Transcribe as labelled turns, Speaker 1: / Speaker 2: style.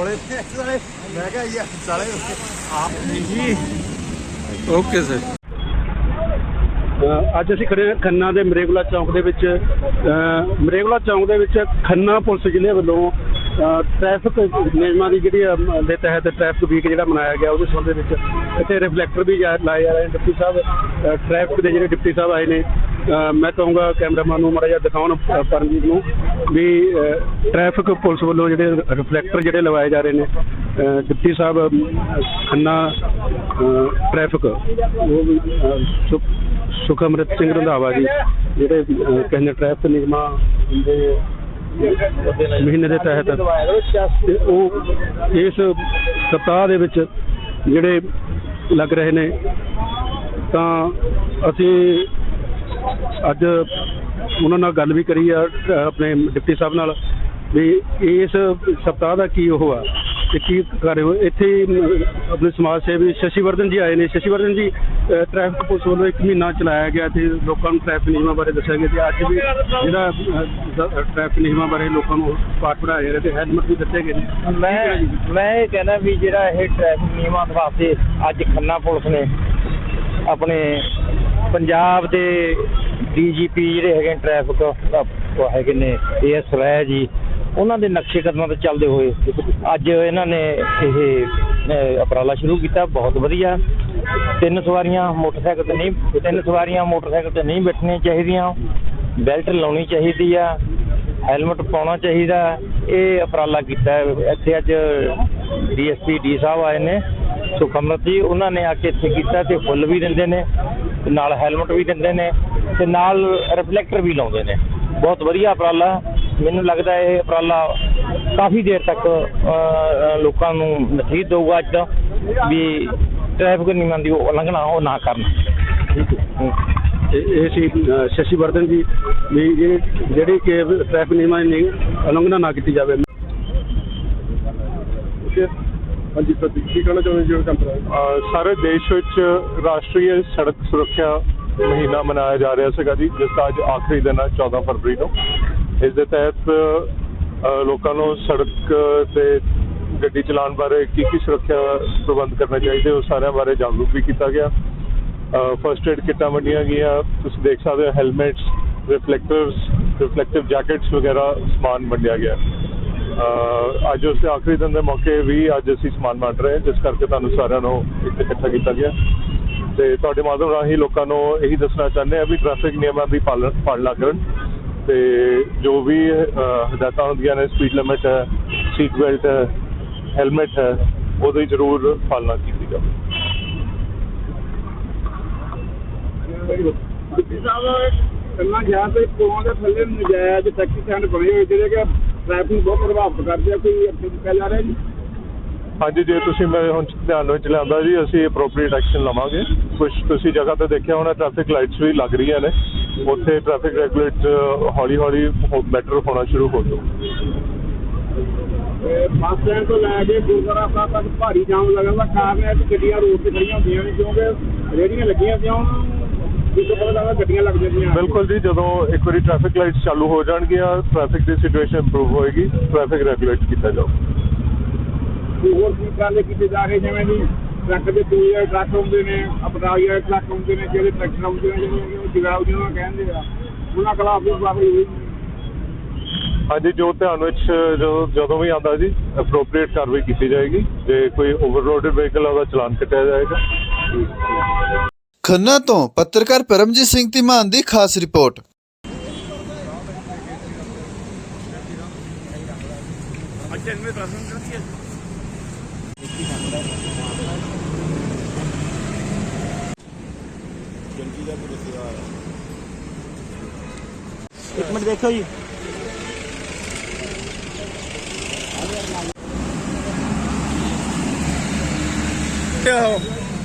Speaker 1: ਰੋਲੇ। ਤੇ ਸਾਲੇ ਮੈਂ ਕਿਹਾ ਯਾਰ ਸਾਲੇ ਆਪ
Speaker 2: ਜੀ। Okay sir.
Speaker 3: ਅੱਜ ਅਸੀਂ ਖੜੇ ਹਾਂ ਖੰਨਾ ਦੇ ਮਰੇਗੁਲਾ ਚੌਂਕ ਦੇ ਵਿੱਚ। ਮਰੇਗੁਲਾ ਚੌਂਕ ਦੇ ਵਿੱਚ ਖੰਨਾ ਪੁਲਿਸ ਜ਼ਿਲ੍ਹੇ ਵੱਲੋਂ ਟ੍ਰੈਫਿਕ ਨਿਯਮਾਂ ਦੀ ਜਿਹੜੀ ਦੇ ਤਹਿਤ ਟ੍ਰੈਫਿਕ ਵੀਕ ਜਿਹੜਾ ਮਨਾਇਆ ਗਿਆ ਉਹਦੇ ਸੰਬੰਧ ਵਿੱਚ ਇੱਥੇ ਰਿਫਲੈਕਟਰ ਵੀ ਲਾਏ ਜਾ ਰਹੇ ਨੇ। ਡਿਪਟੀ ਸਾਹਿਬ ਟ੍ਰੈਫਿਕ ਦੇ ਜਿਹੜੇ ਡਿਪਟੀ ਸਾਹਿਬ ਆਏ ਨੇ ਮੈਂ ਕਹੂੰਗਾ ਕੈਮਰਾਮੈਨ ਨੂੰ ਮਾੜਾ ਜਿਹਾ ਦਿਖਾਉਣ ਪਰਮਜੀਤ ਨੂੰ ਵੀ ਅ, ਟ੍ਰੈਫਿਕ ਪੁਲਿਸ ਵੱਲੋਂ ਜਿਹੜੇ ਰਿਫਲੈਕਟਰ ਜਿਹੜੇ ਲਵਾਏ ਜਾ ਰਹੇ ਨੇ ਡਿਪਟੀ ਸਾਹਿਬ ਖੰਨਾ ਅ, ਟ੍ਰੈਫਿਕ ਉਹ ਸੁਖਮਰਤ ਸਿੰਘ ਰੰਧਾਵਾ ਜੀ ਜਿਹੜੇ ਕਹਿੰਦੇ ਟ੍ਰੈਫਿਕ ਨਿਯਮਾਂ ਦੇ ਮਹੀਨੇ ਦੇ ਤਹਿਤ ਉਹ ਇਸ ਸਪਤਾਹ ਦੇ ਵਿੱਚ ਜਿਹੜੇ ਲੱਗ ਰਹੇ ਨੇ ਤਾਂ ਅਸੀਂ ਅੱਜ ਉਹਨਾਂ ਨਾਲ ਗੱਲ ਵੀ ਕਰੀ ਆ ਆਪਣੇ ਡਿਪਟੀ ਸਾਹਿਬ ਨਾਲ ਵੀ ਇਸ ਸਪਤਾਹ ਦਾ ਕੀ ਉਹ ਆ ਤੇ ਕੀ ਕਰ ਰਹੇ ਹੋ? ਇੱਥੇ ਆਪਣੇ ਸਮਾਜ ਸੇਵੀ ਸ਼ਸ਼ੀਵਰਧਨ ਜੀ ਆਏ ਨੇ। ਸ਼ਸ਼ੀਵਰਧਨ ਜੀ ਟ੍ਰੈਫਿਕ ਪੁਲਿਸ ਵੱਲੋਂ ਇੱਕ ਮਹੀਨਾ ਚਲਾਇਆ ਗਿਆ ਤੇ ਲੋਕਾਂ ਨੂੰ ਟ੍ਰੈਫਿਕ ਨਿਯਮਾਂ ਬਾਰੇ ਦੱਸਿਆ ਗਿਆ ਤੇ ਅੱਜ ਵੀ ਜਿਹੜਾ ਅਹ, ਟ੍ਰੈਫਿਕ ਨਿਯਮਾਂ ਬਾਰੇ ਲੋਕਾਂ ਨੂੰ ਪਾਠ ਪੜਾਇਆ ਜਾ ਰਿਹਾ ਤੇ ਹੈਲਮਟ ਵੀ ਦੱਸਿਆ ਗਏ ਨੇ।
Speaker 4: ਮੈਂ ਮੈਂ ਇਹ ਕਹਿਣਾ ਵੀ ਜਿਹੜਾ ਇਹ ਟ੍ਰੈਫਿਕ ਨਿਯਮਾਂ ਵਾਸਤੇ ਅੱਜ ਖੰਨਾ ਪੁਲਿਸ ਨੇ ਆਪਣੇ ਪੰਜਾਬ ਦੇ ਡੀਜੀਪੀ ਜਿਹੜੇ ਹੈਗੇ ਟ੍ਰੈਫਿਕ ਉਹ ਹੈਗੇ ਨੇ ਏਐਸ ਰਾਏ ਜੀ, ਉਹਨਾਂ ਦੇ ਨਕਸ਼ੇ ਕਦਮਾਂ ਤੇ ਚੱਲਦੇ ਹੋਏ ਅੱਜ ਇਹਨਾਂ ਨੇ ਇਹ ਅਪਰਾਲਾ ਸ਼ੁਰੂ ਕੀਤਾ, ਬਹੁਤ ਵਧੀਆ। ਤਿੰਨ ਸਵਾਰੀਆਂ ਮੋਟਰਸਾਈਕਲ ਤੇ ਨਹੀਂ, ਤਿੰਨ ਸਵਾਰੀਆਂ ਮੋਟਰਸਾਈਕਲ ਤੇ ਨਹੀਂ ਬੈਠਣੀਆਂ ਚਾਹੀਦੀਆਂ। ਬੈਲਟ ਲਾਉਣੀ ਚਾਹੀਦੀ ਆ, ਹੈਲਮਟ ਪਾਉਣਾ ਚਾਹੀਦਾ। ਇਹ ਅਪਰਾਲਾ ਕੀਤਾ ਇੱਥੇ ਅੱਜ ਡੀਐਸਪੀ ਡੀ ਸਾਹਿਬ ਆਏ ਨੇ ਸੁਖਮਰਤ ਜੀ, ਉਹਨਾਂ ਨੇ ਆ ਕੇ ਇੱਥੇ ਕੀਤਾ ਤੇ ਫੁੱਲ ਵੀ ਦਿੰਦੇ ਨੇ। ਤੇ ਨਾਲ ਹੈਲਮਟ ਵੀ ਦਿੰਦੇ ਨੇ ਤੇ ਨਾਲ ਰਿਫਲੈਕਟਰ ਵੀ ਲਾਉਂਦੇ ਨੇ। ਬਹੁਤ ਵਧੀਆ ਉਪਰਾਲਾ। ਮੈਨੂੰ ਲੱਗਦਾ ਇਹ ਉਪਰਾਲਾ ਕਾਫੀ ਦੇਰ ਤੱਕ ਲੋਕਾਂ ਨੂੰ ਨਸੀਹਤ ਦਊਗਾ ਅੱਜ ਦਾ ਵੀ ਟ੍ਰੈਫਿਕ ਨਿਯਮਾਂ ਦੀ ਉਹ ਉਲੰਘਣਾ ਉਹ ਨਾ ਕਰਨ।
Speaker 3: ਇਹ ਇਹ ਸੀ ਅਹ, ਸ਼ਸ਼ੀਵਰਧਨ ਜੀ ਵੀ ਇਹ ਜਿਹੜੀ ਕਿ ਟ੍ਰੈਫਿਕ ਨਿਯਮਾਂ ਦੀ ਉਲੰਘਣਾ ਨਾ ਕੀਤੀ ਜਾਵੇ।
Speaker 1: ਹਾਂਜੀ ਸਰ ਕੀ ਕਹਿਣਾ ਚਾਹੁੰਦੇ ਜੀ ਕੰਪਨੀ
Speaker 5: ਅ, ਸਾਰੇ ਦੇਸ਼ ਵਿੱਚ ਰਾਸ਼ਟਰੀ ਸੜਕ ਸੁਰੱਖਿਆ ਮਹੀਨਾ ਮਨਾਇਆ ਜਾ ਰਿਹਾ ਸੀਗਾ ਜੀ ਜਿਸ ਦਾ ਅੱਜ ਆਖਰੀ ਦਿਨ ਹੈ 14 ਫਰਵਰੀ ਨੂੰ। ਇਸ ਦੇ ਤਹਿਤ ਅ, ਲੋਕਾਂ ਨੂੰ ਸੜਕ ਤੇ ਗੱਡੀ ਚਲਾਉਣ ਬਾਰੇ ਕੀ ਕੀ ਸੁਰੱਖਿਆ ਪ੍ਰਬੰਧ ਕਰਨੇ ਚਾਹੀਦੇ ਉਹ ਸਾਰਿਆਂ ਬਾਰੇ ਜਾਗਰੂਕ ਵੀ ਕੀਤਾ ਗਿਆ। ਫਰਸਟ ਏਡ ਕਿੱਟਾਂ ਵੰਡੀਆਂ ਗਈਆਂ ਤੁਸੀਂ ਦੇਖ ਸਕਦੇ ਹੋ ਹੈਲਮਟਸ ਰਿਫਲੈਕਟਰਸ ਰਿਫਲੈਕਟਿਵ ਜੈਕਟਸ ਵਗੈਰਾ ਸਮਾਨ ਵੰਡਿਆ ਗਿਆ। ਅੱਜ ਉਸ ਦੇ ਆਖਰੀ ਦਿਨ ਦੇ ਮੌਕੇ ਵੀ ਅੱਜ ਅਸੀਂ ਸਮਾਨ ਵੰਡ ਰਹੇ ਹਾਂ, ਜਿਸ ਕਰਕੇ ਤੁਹਾਨੂੰ ਸਾਰਿਆਂ ਨੂੰ ਇੱਥੇ ਇਕੱਠਾ ਕੀਤਾ ਗਿਆ। ਤੇ ਤੁਹਾਡੇ ਮਾਧਿਅਮ ਰਾਹੀਂ ਲੋਕਾਂ ਨੂੰ ਇਹੀ ਦੱਸਣਾ ਚਾਹੁੰਦੇ ਆ ਵੀ ਟ੍ਰੈਫਿਕ ਨਿਯਮਾਂ ਦੀ ਪਾਲਣ ਪਾਲਣਾ ਕਰਨ। ਤੇ ਜੋ ਵੀ ਹਦਾਇਤਾਂ ਹੁੰਦੀਆਂ ਨੇ ਸਪੀਡ ਲਿਮਿਟ ਹੈ ਸੀਟ ਬੈਲਟ ਹੈ ਹੈਲਮਟ ਹੈ, ਉਹਦੀ ਜ਼ਰੂਰ ਪਾਲਣਾ ਕੀਤੀ ਜਾਵੇ।
Speaker 1: ਸਾਹਿਬ ਕੰਨਾ ਗਿਆ ਤੇ ਕੋਹਾਂ ਦੇ ਥੱਲੇ ਨਜਾਇਜ਼ ਟੈਕਸੀ ਸਟੈਂਡ ਬਣੇ ਹੋਏ, ਜਿਹੜੇ ਕਿ ਟ੍ਰੈਫਿਕ ਬਹੁਤ ਪ੍ਰਭਾਵਿਤ ਕਰਦੇ ਆ ਕੋਈ ਅੱਗੇ ਚੱਕਿਆ ਜਾ ਰਿਹਾ ਜੀ?
Speaker 5: ਹਾਂਜੀ ਜੇ ਤੁਸੀਂ ਮੇਰੇ ਹੁਣ ਧਿਆਨ ਵਿੱਚ ਲਿਆਂਦਾ ਜੀ ਅਸੀਂ ਅਪਰੋਪਰੀਏਟ ਐਕਸ਼ਨ ਲਵਾਂਗੇ। ਕੁਝ ਤੁਸੀਂ ਜਗ੍ਹਾ ਤੇ ਦੇਖਿਆ ਹੋਣਾ ਟ੍ਰੈਫਿਕ ਲਾਈਟਸ ਵੀ ਲੱਗ ਰਹੀਆਂ ਨੇ। ਉੱਥੇ ਟ੍ਰੈਫਿਕ ਰੈਗੂਲੇਟ ਹੌਲੀ ਹੌਲੀ ਬੈਟਰ ਹੋਣਾ ਸ਼ੁਰੂ ਹੋ ਜਾਊ।
Speaker 1: ਬੱਸ ਸਟੈਂਡ ਤੋਂ ਲੈ ਕੇ ਗੁਰਦੁਆਰਾ ਸਾਹਿਬ ਤੱਕ ਭਾਰੀ ਜਾਮ ਲੱਗਣ ਦਾ ਕਾਰਨ ਹੈ ਕਿ ਗੱਡੀਆਂ ਰੋਡ ਤੇ ਖੜੀਆਂ ਹੁੰਦੀਆਂ ਨੇ ਕਿਉਂਕਿ ਰੇੜੀਆਂ ਲੱਗੀਆਂ ਪਿਆ ਉਹਨਾਂ ਨੂੰ।
Speaker 5: ਬਿਲਕੁਲ ਜੀ ਜਦੋਂ ਇੱਕ ਵਾਰੀ ਟ੍ਰੈਫਿਕ ਲਾਈਟਸ ਚਾਲੂ ਹੋ ਜਾਣਗੀਆਂ ਟ੍ਰੈਫਿਕ ਦੀ ਸਿਚੁਏਸ਼ਨ ਇੰਪਰੂਵ ਹੋਏਗੀ ਟ੍ਰੈਫਿਕ ਰੈਗੂਲੇਟ ਕੀਤਾ ਜਾਊ।
Speaker 1: ਹੋਰ ਕੀ ਕਾਰਲੇ ਕੀਤੇ ਜਾ ਰਹੇ ਜਿਵੇਂ ਜੀ ਟਰੱਕ ਦੇ ਟੂਏ ਟਰੱਕ ਹੁੰਦੇ ਨੇ ਅਪਰਾਈ ਵਾਲੇ ਟਰੱਕ ਹੁੰਦੇ ਨੇ ਜਿਹੜੇ ਟਰੈਕਟਰ ਹੁੰਦੇ ਨੇ ਜਿਵੇਂ ਉਹ ਜਗਾਉ ਜਿਹਨਾਂ ਕਹਿੰਦੇ ਆ ਉਹਨਾਂ ਖਿਲਾਫ ਵੀ ਕਾਰਵਾਈ ਹੋਈ
Speaker 5: ਹਾਂਜੀ ਜੋ ਧਿਆਨ ਵਿੱਚ ਜਦੋਂ ਜਦੋਂ ਵੀ ਆਉਂਦਾ ਜੀ ਅਪਰੋਪਰੀਏਟ ਕਾਰਵਾਈ ਕੀਤੀ ਜਾਏਗੀ। ਜੇ ਕੋਈ ਓਵਰਲੋਡਡ ਵਹੀਕਲ ਆ ਉਹਦਾ ਚਲਾਨ ਕੱਟਿਆ ਜਾਏਗਾ।
Speaker 6: ਖੰਨਾ ਤੋਂ ਪੱਤਰਕਾਰ ਪਰਮਜੀਤ ਸਿੰਘ ਧੀਮਾਨ ਦੀ ਖਾਸ ਰਿਪੋਰਟ।
Speaker 4: ਇੱਕ ਮਿੰਟ ਦੇਖੋ ਜੀ।